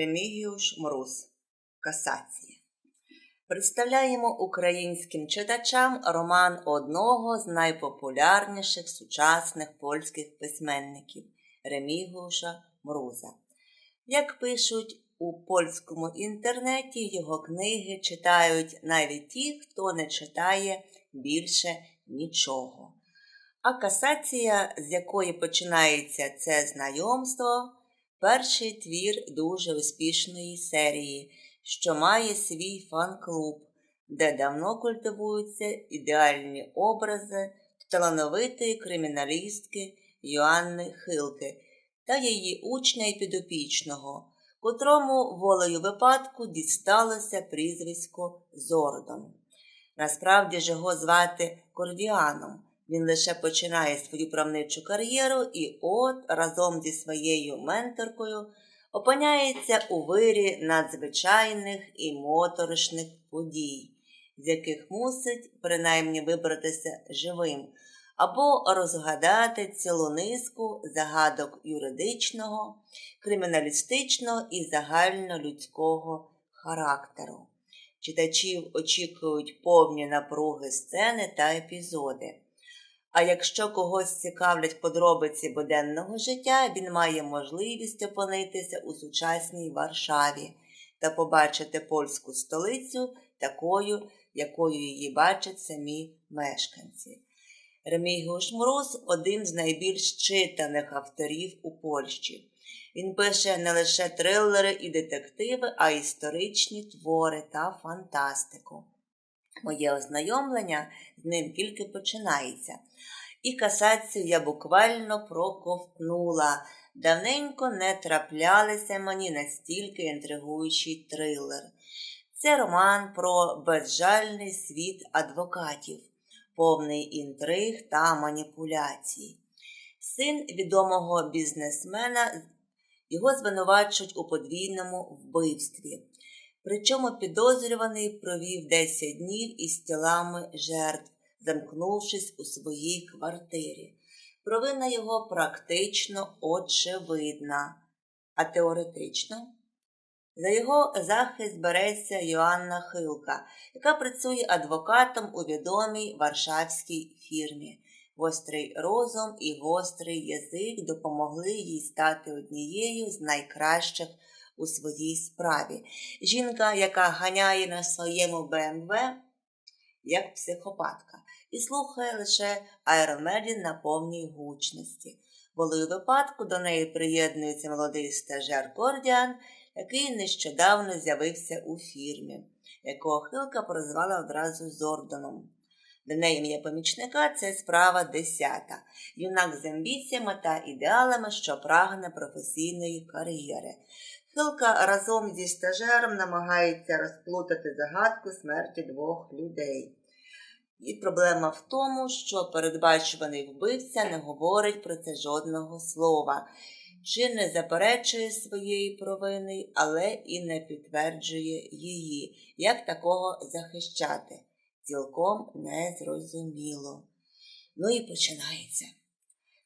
Ремігіуш Мрус. Касація. Представляємо українським читачам роман одного з найпопулярніших сучасних польських письменників Ремігіуша Мруза. Як пишуть у польському інтернеті, його книги читають навіть ті, хто не читає більше нічого. А касація, з якої починається це знайомство, перший твір дуже успішної серії, що має свій фан-клуб, де давно культивуються ідеальні образи талановитої криміналістки Йоанни Хилки та її учня і підопічного, котрому волею випадку дісталося прізвисько Зордон. Насправді ж його звати Кордіаном. Він лише починає свою правничу кар'єру і от разом зі своєю менторкою опиняється у вирі надзвичайних і моторошних подій, з яких мусить принаймні вибратися живим, або розгадати цілу низку загадок юридичного, криміналістичного і загальнолюдського характеру. Читачів очікують повні напруги сцени та епізоди. А якщо когось цікавлять подробиці буденного життя, він має можливість опинитися у сучасній Варшаві та побачити польську столицю такою, якою її бачать самі мешканці. Ремігіуш Мороз один з найбільш читаних авторів у Польщі. Він пише не лише трилери і детективи, а історичні твори та фантастику. Моє ознайомлення з ним тільки починається. І касацію я буквально проковтнула. Давненько не траплялися мені настільки інтригуючий трилер. Це роман про безжальний світ адвокатів, повний інтриг та маніпуляцій. Син відомого бізнесмена його звинувачують у подвійному вбивстві. Причому підозрюваний провів 10 днів із тілами жертв, замкнувшись у своїй квартирі. Провина його практично очевидна, а теоретично. За його захист береться Йоанна Хилка, яка працює адвокатом у відомій варшавській фірмі. Гострий розум і гострий язик допомогли їй стати однією з найкращих у своїй справі. Жінка, яка ганяє на своєму БМВ, як психопатка, і слухає лише аеромедін на повній гучності. Волею випадку до неї приєднується молодий стажер Кордіан, який нещодавно з'явився у фірмі, якого Хилка прозвала одразу Зордоном. Для неї ім'я помічника це справа десята. Юнак з амбіціями та ідеалами, що прагне професійної кар'єри. Хилка разом зі стажером намагається розплутати загадку смерті двох людей. І проблема в тому, що передбачуваний вбивця не говорить про це жодного слова, чи не заперечує своєї провини, але і не підтверджує її, як такого захищати. Цілком незрозуміло. Ну і починається.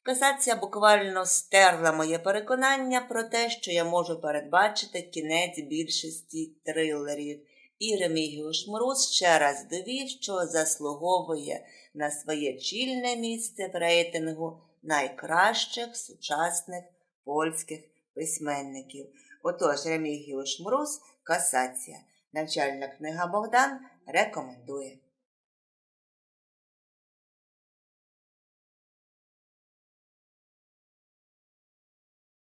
Касація буквально стерла моє переконання про те, що я можу передбачити кінець більшості трилерів, і Ремігіуш Мороз ще раз довів, що заслуговує на своє чільне місце в рейтингу найкращих сучасних польських письменників. Отож, Ремігіуш Мороз Касація. Навчальна книга Богдан рекомендує.